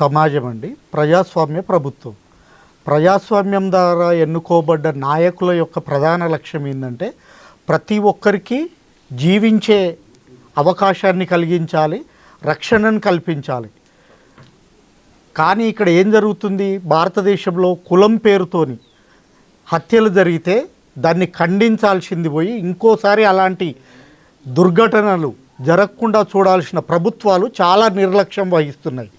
సమాజం అండి ప్రజాస్వామ్య ప్రభుత్వం. ప్రజాస్వామ్యం ద్వారా ఎన్నుకోబడ్డ నాయకుల యొక్క ప్రధాన లక్ష్యం ఏంటంటే ప్రతి ఒక్కరికి జీవించే అవకాశాన్ని కలిగించాలి రక్షణను కల్పించాలి. కానీ ఇక్కడ ఏం జరుగుతుంది? భారతదేశంలో కులం పేరుతోని హత్యలు జరిగితే దాన్ని ఖండించాల్సింది పోయి ఇంకోసారి అలాంటి దుర్ఘటనలు జరగకుండా చూడాల్సిన ప్రభుత్వాలు చాలా నిర్లక్ష్యం వహిస్తున్నాయి.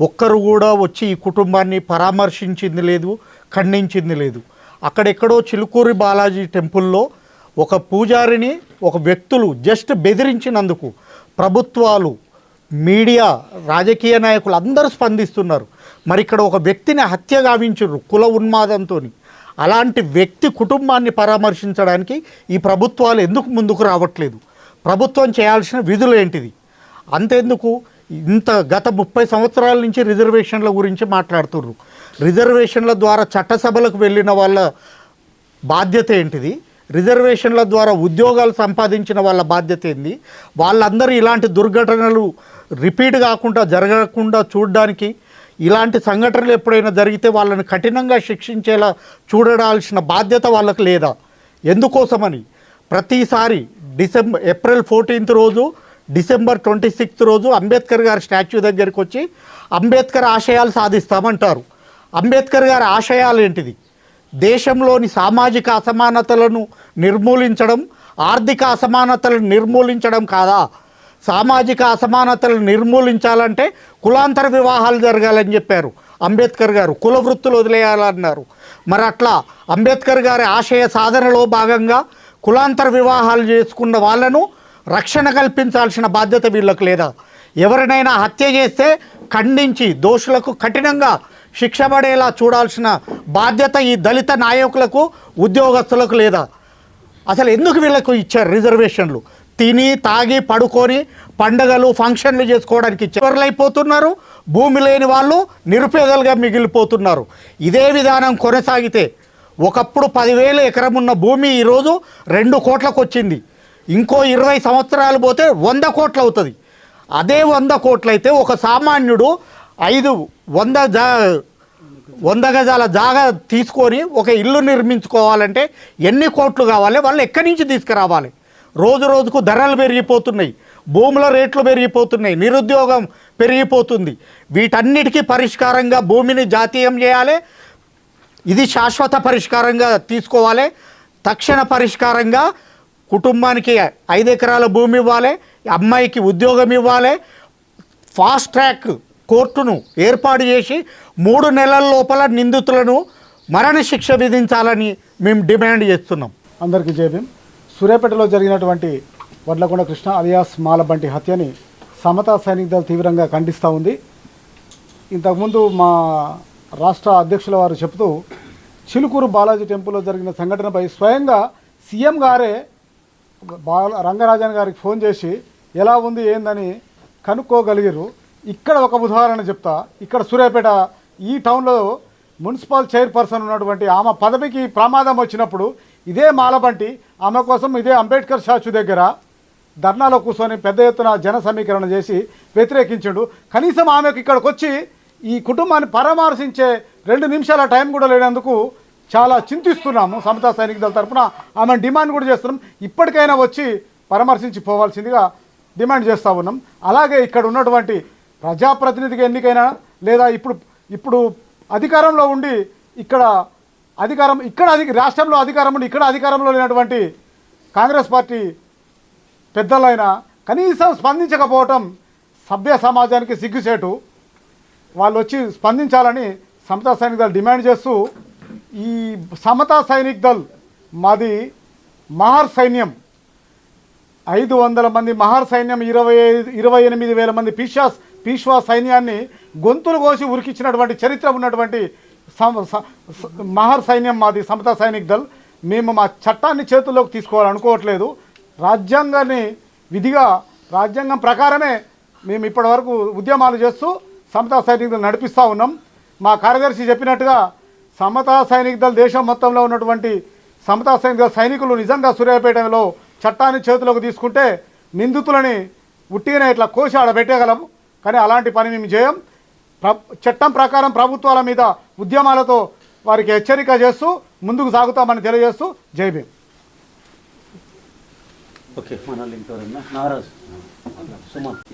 ఒక్కరు కూడా వచ్చి ఈ కుటుంబాన్ని పరామర్శించింది లేదు ఖండించింది లేదు. అక్కడెక్కడో చిలుకూరి బాలాజీ టెంపుల్లో ఒక పూజారిని ఒక వ్యక్తులు జస్ట్ బెదిరించినందుకు ప్రభుత్వాలు మీడియా రాజకీయ నాయకులు అందరూ స్పందిస్తున్నారు. మరి ఇక్కడ ఒక వ్యక్తిని హత్య గావించరు కుల ఉన్మాదంతో అలాంటి వ్యక్తి కుటుంబాన్ని పరామర్శించడానికి ఈ ప్రభుత్వాలు ఎందుకు ముందుకు రావట్లేదు? ప్రభుత్వం చేయాల్సిన విధులు ఏంటిది? అంతెందుకు? ఇంత గత ముప్పై సంవత్సరాల నుంచి రిజర్వేషన్ల గురించి మాట్లాడుతుర్రు. రిజర్వేషన్ల ద్వారా చట్టసభలకు వెళ్ళిన వాళ్ళ బాధ్యత ఏంటిది? రిజర్వేషన్ల ద్వారా ఉద్యోగాలు సంపాదించిన వాళ్ళ బాధ్యత ఏంది? వాళ్ళందరూ ఇలాంటి దుర్ఘటనలు రిపీట్ కాకుండా జరగకుండా చూడడానికి ఇలాంటి సంఘటనలు ఎప్పుడైనా జరిగితే వాళ్ళని కఠినంగా శిక్షించేలా చూడాల్సిన బాధ్యత వాళ్ళకి లేదా? ఎందుకోసమని? ప్రతిసారి డిసెంబర్ ఏప్రిల్ ఫోర్టీన్త్ రోజు డిసెంబర్ ట్వంటీ సిక్స్త్ రోజు అంబేద్కర్ గారి స్టాచ్యూ దగ్గరికి వచ్చి అంబేద్కర్ ఆశయాలు సాధిస్తామంటారు. అంబేద్కర్ గారి ఆశయాలు ఏంటిది? దేశంలోని సామాజిక అసమానతలను నిర్మూలించడం ఆర్థిక అసమానతలను నిర్మూలించడం కాదా? సామాజిక అసమానతలను నిర్మూలించాలంటే కులాంతర వివాహాలు జరగాలని చెప్పారు అంబేద్కర్ గారు. కుల వృత్తులు వదిలేయాలన్నారు. మరి అట్లా అంబేద్కర్ గారి ఆశయ సాధనలో భాగంగా కులాంతర వివాహాలు చేసుకున్న వాళ్ళను రక్షణ కల్పించాల్సిన బాధ్యత వీళ్ళకు లేదా? ఎవరినైనా హత్య చేస్తే ఖండించి దోషులకు కఠినంగా శిక్ష పడేలా చూడాల్సిన బాధ్యత ఈ దళిత నాయకులకు ఉద్యోగస్తులకు లేదా? అసలు ఎందుకు వీళ్ళకు ఇచ్చారు రిజర్వేషన్లు? తిని తాగి పడుకొని పండగలు ఫంక్షన్లు చేసుకోవడానికి చివరిలు భూమి లేని వాళ్ళు నిరుపేదలుగా మిగిలిపోతున్నారు. ఇదే విధానం కొనసాగితే ఒకప్పుడు పదివేల ఎకరం ఉన్న భూమి ఈరోజు రెండు కోట్లకు వచ్చింది ఇంకో ఇరవై సంవత్సరాలు పోతే వంద కోట్లు అవుతుంది. అదే వంద కోట్లయితే ఒక సామాన్యుడు ఐదు వంద జా వంద గజాల జాగా తీసుకొని ఒక ఇల్లు నిర్మించుకోవాలంటే ఎన్ని కోట్లు కావాలి? వాళ్ళు ఎక్కడి నుంచి తీసుకురావాలి? రోజు రోజుకు ధరలు పెరిగిపోతున్నాయి. భూముల రేట్లు పెరిగిపోతున్నాయి. నిరుద్యోగం పెరిగిపోతుంది. వీటన్నిటికీ పరిష్కారంగా భూమిని జాతీయం చేయాలి. ఇది శాశ్వత పరిష్కారంగా తీసుకోవాలి. తక్షణ పరిష్కారంగా కుటుంబానికి ఐదు ఎకరాల భూమి ఇవ్వాలి అమ్మాయికి ఉద్యోగం ఇవ్వాలి. ఫాస్ట్ ట్రాక్ కోర్టును ఏర్పాటు చేసి మూడు నెలల లోపల నిందితులను మరణశిక్ష విధించాలని మేము డిమాండ్ చేస్తున్నాం. అందరికీ జయభీం సూర్యాపేటలో జరిగినటువంటి వడ్లకొండ కృష్ణ అలియాస్ మాలబంటి హత్యని సమతా సైనిక దళ తీవ్రంగా ఖండిస్తూ ఉంది. ఇంతకుముందు మా రాష్ట్ర అధ్యక్షుల వారు చెబుతూ చిలుకూరు బాలాజీ టెంపుల్లో జరిగిన సంఘటనపై స్వయంగా సీఎం గారే బాల రంగరాజన్ గారికి ఫోన్ చేసి ఎలా ఉంది ఏందని కనుక్కోగలిగారు ఇక్కడ ఒక ఉదాహరణ చెప్తా. ఇక్కడ సూర్యాపేట ఈ టౌన్లో మున్సిపల్ చైర్పర్సన్ ఉన్నటువంటి ఆమె పదవికి ప్రమాదం వచ్చినప్పుడు ఇదే మాలబంటి ఆమె కోసం ఇదే అంబేద్కర్ స్టాచ్యూ దగ్గర ధర్నాలో కూర్చొని పెద్ద ఎత్తున జన సమీకరణ చేసి వ్యతిరేకించాడు. కనీసం ఆమెకు ఇక్కడికి వచ్చి ఈ కుటుంబాన్ని పరామర్శించే రెండు నిమిషాల టైం కూడా లేనందుకు చాలా చింతిస్తున్నాము సమతా సైనిక దళ తరపున. ఆమె డిమాండ్ కూడా చేస్తున్నాం. ఇప్పటికైనా వచ్చి పరామర్శించి పోవాల్సిందిగా డిమాండ్ చేస్తూ ఉన్నాం. అలాగే ఇక్కడ ఉన్నటువంటి ప్రజాప్రతినిధిగా ఎన్నికైనా లేదా ఇప్పుడు ఇప్పుడు అధికారంలో ఉండి ఇక్కడ అధికారం ఇక్కడ అధి రాష్ట్రంలో అధికారం ఉండి ఇక్కడ అధికారంలో లేనటువంటి కాంగ్రెస్ పార్టీ పెద్దలైన కనీసం స్పందించకపోవటం సభ్య సమాజానికి సిగ్గుచేటు. వాళ్ళు వచ్చి స్పందించాలని సమతా సైనిక డిమాండ్ చేస్తూ ఈ సమతా సైనిక్ దళ్ మాది మహార్ సైన్యం. ఐదు వందల మంది మహార్ సైన్యం ఇరవై ఐదు ఇరవై ఎనిమిది వేల మంది పీషాస్ పీష్వా సైన్యాన్ని గొంతులు కోసి ఉరికిచ్చినటువంటి చరిత్ర ఉన్నటువంటి మహార్ సైన్యం మాది సమతా సైనిక్ దళ్. మేము మా చట్టాన్ని చేతుల్లోకి తీసుకోవాలనుకోవట్లేదు. రాజ్యాంగాన్ని విధిగా రాజ్యాంగం ప్రకారమే మేము ఇప్పటివరకు ఉద్యమాలు చేస్తూ సమతా సైనిక నడిపిస్తూ ఉన్నాం. మా కార్యదర్శి చెప్పినట్టుగా సమతా సైనిక దళ దేశం మొత్తంలో ఉన్నటువంటి సమతా సైనిక దళ సైనికులు నిజంగా సూర్యాపేటలో చట్టాన్ని చేతిలోకి తీసుకుంటే నిందితులని ఉట్టిగానే ఇట్లా కోసి ఆడ పెట్టగలం. కానీ అలాంటి పని మేము చేయం. ప్ర చట్టం ప్రకారం ప్రభుత్వాల మీద ఉద్యమాలతో వారికి హెచ్చరిక చేస్తూ ముందుకు సాగుతామని తెలియజేస్తూ జై భీమ్.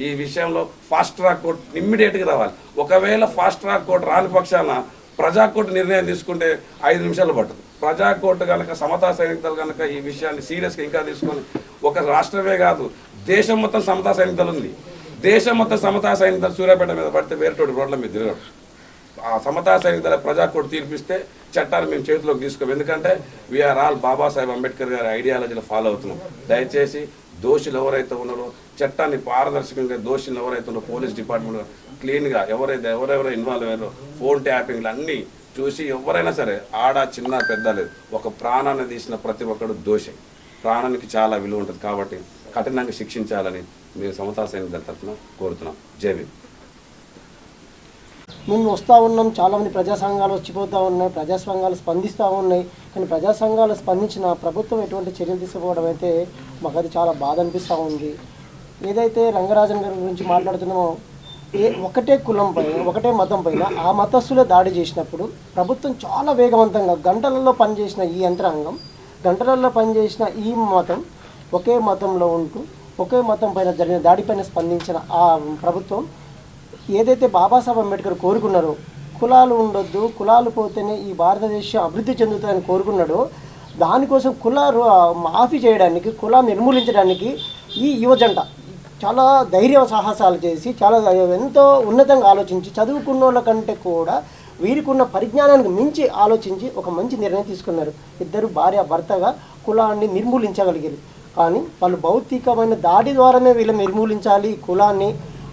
ఈ విషయంలో ఫాస్ట్ ట్రాక్ కోర్ట్ ఇమ్మీడియట్గా రావాలి. ఒకవేళ ఫాస్ట్ ట్రాక్ కోర్టు రాని పక్షాన ప్రజాకోర్టు నిర్ణయం తీసుకుంటే ఐదు నిమిషాలు పట్టదు. ప్రజాకోర్టు కనుక సమతా సైనికులు కనుక ఈ విషయాన్ని సీరియస్గా ఇంకా తీసుకొని ఒక రాష్ట్రమే కాదు దేశం మొత్తం సమతా సైనికులు ఉంది. దేశం మొత్తం సమతా సైనికులు సూర్యాపేట మీద పడితే వేరేటోటి రోడ్ల మీద తిరగడం ఆ సమతా సైనికుల ప్రజా కోర్టు తీర్పిస్తే చట్టాన్ని మేము చేతిలోకి తీసుకోం ఎందుకంటే వీఆర్ ఆల్ బాబాసాహెబ్ అంబేద్కర్ గారి ఐడియాలజీలో ఫాలో అవుతున్నాం. దయచేసి దోషులు ఎవరైతే ఉన్నారో చట్టాన్ని పారదర్శకంగా దోషులు ఎవరైతే ఉన్నారో పోలీస్ డిపార్ట్మెంట్ క్లీన్గా ఎవరైతే ఎవరెవరు ఇన్వాల్వ్ అయ్యారో ఫోన్ ట్యాపింగ్లు అన్నీ చూసి ఎవరైనా సరే ఆడ చిన్న పెద్ద లేదు. ఒక ప్రాణాన్ని తీసిన ప్రతి ఒక్కడు దోషం. ప్రాణానికి చాలా విలువ ఉంటుంది కాబట్టి కఠినంగా శిక్షించాలని మేము సమతా సైనిక తరఫున కోరుతున్నాం. జై భీమ్. మేము వస్తూ ఉన్నాం చాలామంది ప్రజా సంఘాలు వచ్చిపోతూ ఉన్నాయి ప్రజా సంఘాలు స్పందిస్తూ ఉన్నాయి. కానీ ప్రజా సంఘాలు స్పందించిన ప్రభుత్వం ఎటువంటి చర్యలు తీసుకోవడం అయితే మాకు అది చాలా బాధ అనిపిస్తూ ఉంది. ఏదైతే రంగరాజన్ గారి గురించి మాట్లాడుతున్నామో ఏ ఒకటే కులం పైన ఒకటే మతం పైన ఆ మతస్థులే దాడి చేసినప్పుడు ప్రభుత్వం చాలా వేగవంతంగా గంటలలో పనిచేసిన ఈ యంత్రాంగం గంటలలో పనిచేసిన ఈ మతం ఒకే మతంలో ఉంటూ ఒకే మతం పైన జరిగిన దాడిపైన స్పందించిన ఆ ప్రభుత్వం ఏదైతే బాబాసాహెబ్ అంబేద్కర్ కోరుకున్నారో కులాలు ఉండొద్దు కులాలు పోతేనే ఈ భారతదేశం అభివృద్ధి చెందుతుందని కోరుకున్నాడో దానికోసం కుల మాఫీ చేయడానికి కులా నిర్మూలించడానికి ఈ యువజంట చాలా ధైర్య సాహసాలు చేసి చాలా ఎంతో ఉన్నతంగా ఆలోచించి చదువుకున్న వాళ్ళ కంటే కూడా వీరికి ఉన్న పరిజ్ఞానానికి మించి ఆలోచించి ఒక మంచి నిర్ణయం తీసుకున్నారు. ఇద్దరు భార్య భర్తగా కులాన్ని నిర్మూలించగలిగారు. కానీ వాళ్ళు భౌతికమైన దాడి ద్వారానే వీళ్ళని నిర్మూలించాలి కులాన్ని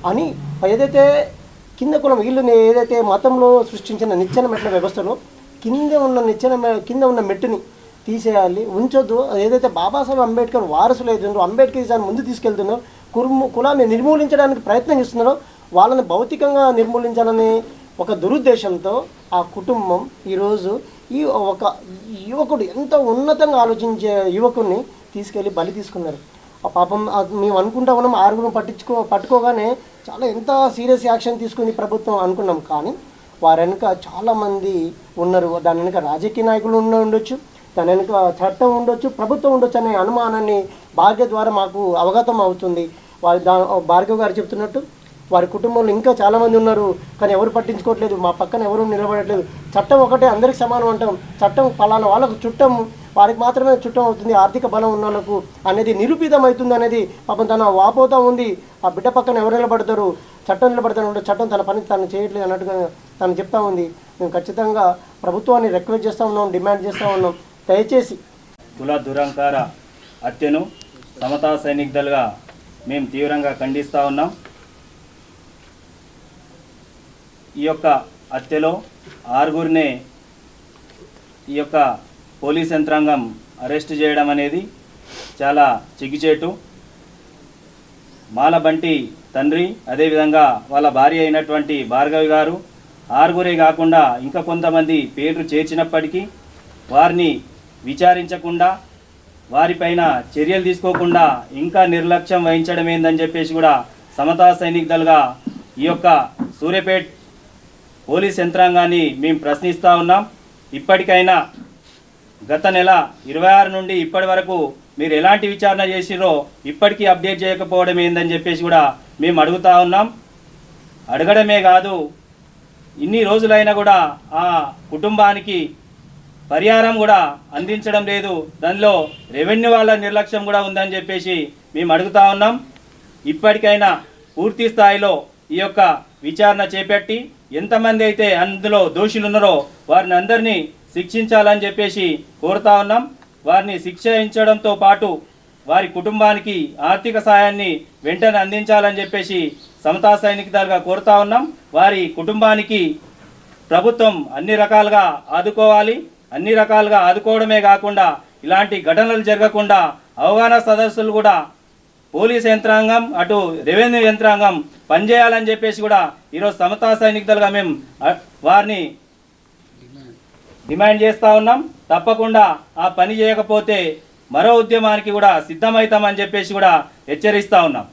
అని ఏదైతే కింద కులం వీళ్ళు ఏదైతే మతంలో సృష్టించిన నిచ్చెన మెట్ల వ్యవస్థలో కింద ఉన్న నిచ్చెన కింద ఉన్న మెట్టుని తీసేయాలి ఉంచొద్దు. ఏదైతే బాబాసాహెబ్ అంబేద్కర్ వారసులు అవుతుందో అంబేద్కర్ దాన్ని ముందు తీసుకెళ్తున్నారో. కుర్ము కులాన్ని నిర్మూలించడానికి ప్రయత్నం చేస్తున్నారో వాళ్ళని భౌతికంగా నిర్మూలించాలని ఒక దురుద్దేశంతో ఆ కుటుంబం ఈరోజు ఈ ఒక యువకుడు ఎంతో ఉన్నతంగా ఆలోచించే యువకుడిని తీసుకెళ్ళి బలి తీసుకున్నారు. ఆ పాపం మేము అనుకుంటా ఉన్నాం ఆరుగురు పట్టించుకో పట్టుకోగానే చాలా ఎంత సీరియస్ యాక్షన్ తీసుకుంది ప్రభుత్వం అనుకున్నాం. కానీ వారి వెనుక చాలామంది ఉన్నారు. దాని వెనుక రాజకీయ నాయకులు ఉండొచ్చు. తన వెనుక చట్టం ఉండొచ్చు ప్రభుత్వం ఉండొచ్చు అనే అనుమానాన్ని భార్య ద్వారా మాకు అవగతం అవుతుంది. వారి దా భార్గవ్ గారు చెప్తున్నట్టు వారి కుటుంబంలో ఇంకా చాలామంది ఉన్నారు కానీ ఎవరు పట్టించుకోవట్లేదు మా పక్కన ఎవరు నిలబడట్లేదు. చట్టం ఒకటే అందరికి సమానం అంటాం. చట్టం పలానా వాళ్ళకు చుట్టం వారికి మాత్రమే చుట్టం అవుతుంది. ఆర్థిక బలం ఉన్న వాళ్ళకు అనేది నిరూపితం అవుతుంది అనేది పాపం తన వాపోతా ఉంది. ఆ బిడ్డ పక్కన ఎవరు నిలబడతారు? చట్టం నిలబడతారు చట్టం తన పని తను చేయట్లేదు అన్నట్టుగా తను చెప్తా ఉంది. మేము ఖచ్చితంగా ప్రభుత్వాన్ని రిక్వెస్ట్ చేస్తూ ఉన్నాం డిమాండ్ చేస్తూ ఉన్నాం. దయచేసి. కుల దురంకార హత్యను సమతా సైనికులుగా మేము తీవ్రంగా ఖండిస్తూ ఉన్నాం. ఈ యొక్క హత్యలో ఆరుగురినే ఈ యొక్క పోలీస్ యంత్రాంగం అరెస్ట్ చేయడం అనేది చాలా చిగ్గుచేటు. మాలబంటి తండ్రి అదేవిధంగా వాళ్ళ భార్య అయినటువంటి భార్గవి గారు ఆరుగురే కాకుండా ఇంకా కొంతమంది పేర్లు చేర్చినప్పటికీ వారిని విచారించకుండా వారిపైన చర్యలు తీసుకోకుండా ఇంకా నిర్లక్ష్యం వహించడం ఏందని చెప్పేసి కూడా సమతా సైనిక్ దళగా ఈ యొక్క సూర్యపేట్ పోలీస్ యంత్రాంగాన్ని మేము ప్రశ్నిస్తూ ఉన్నాం. ఇప్పటికైనా గత నెల ఇరవై ఆరు నుండి ఇప్పటి వరకు మీరు ఎలాంటి విచారణ చేసిరో ఇప్పటికీ అప్డేట్ చేయకపోవడం ఏందని చెప్పేసి కూడా మేము అడుగుతా ఉన్నాం. అడగడమే కాదు ఇన్ని రోజులైనా కూడా ఆ కుటుంబానికి పరిహారం కూడా అందించడం లేదు. దానిలో రెవెన్యూ వాళ్ళ నిర్లక్ష్యం కూడా ఉందని చెప్పేసి మేము అడుగుతా ఉన్నాం. ఇప్పటికైనా పూర్తి స్థాయిలో ఈ యొక్క విచారణ చేపట్టి ఎంతమంది అయితే అందులో దోషులు ఉన్నారో వారిని అందరినీ శిక్షించాలని చెప్పేసి కోరుతా ఉన్నాం. వారిని శిక్షించడంతో పాటు వారి కుటుంబానికి ఆర్థిక సాయాన్ని వెంటనే అందించాలని చెప్పేసి సమతా సైనికులుగా కోరుతా ఉన్నాం. వారి కుటుంబానికి ప్రభుత్వం అన్ని రకాలుగా ఆదుకోవాలి. అన్ని రకాలుగా ఆదుకోవడమే కాకుండా ఇలాంటి ఘటనలు జరగకుండా అవగాహన సదస్సులు కూడా పోలీస్ యంత్రాంగం అటు రెవెన్యూ యంత్రాంగం పనిచేయాలని చెప్పేసి కూడా ఈరోజు సమతా సైనికులుగా మేము వారిని డిమాండ్ చేస్తూ ఉన్నాం. తప్పకుండా ఆ పని చేయకపోతే మరో ఉద్యమానికి కూడా సిద్ధమవుతామని చెప్పేసి కూడా హెచ్చరిస్తూ ఉన్నాం.